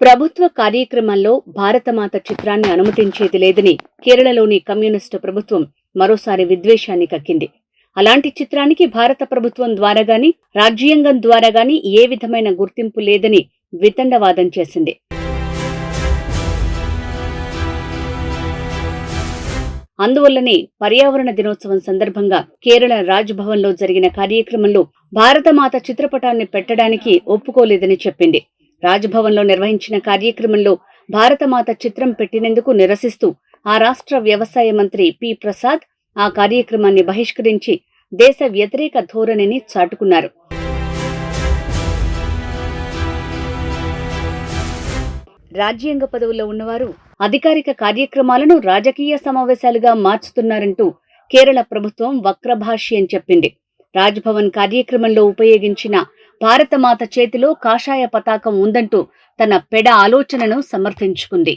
ప్రభుత్వ కార్యక్రమంలో భారతమాత చిత్రాన్ని అనుమతించేది లేదని కేరళలోని కమ్యూనిస్టు ప్రభుత్వం మరోసారి విద్వేషాన్ని కక్కింది. అలాంటి చిత్రానికి భారత ప్రభుత్వం ద్వారా గాని రాజ్యాంగం ద్వారా గాని ఏ విధమైన గుర్తింపు లేదని వితండవాదం చేసింది. అందువల్లనే పర్యావరణ దినోత్సవం సందర్భంగా కేరళ రాజ్భవన్లో జరిగిన కార్యక్రమంలో భారతమాత చిత్రపటాన్ని పెట్టడానికి ఒప్పుకోలేదని చెప్పింది. రాజ్భవన్లో నిర్వహించిన కార్యక్రమంలో భారతమాత చిత్రం పెట్టినందుకు నిరసిస్తూ ఆ రాష్ట్ర వ్యవసాయ మంత్రి పి ప్రసాద్ ఆ కార్యక్రమాన్ని బహిష్కరించి దేశ వ్యతిరేక ధోరణిని చాటుకున్నారు. రాజ్యాంగ పదవుల్లో ఉన్నవారు అధికారిక కార్యక్రమాలను రాజకీయ సమావేశాలుగా మార్చుతున్నారంటూ కేరళ ప్రభుత్వం వక్రభాష్యం చెప్పింది. రాజ్భవన్ కార్యక్రమంలో ఉపయోగించిన భారతమాత చేతిలో కాషాయ పతాకం ఉందంటూ తన పెడ ఆలోచనను సమర్థించుకుంది.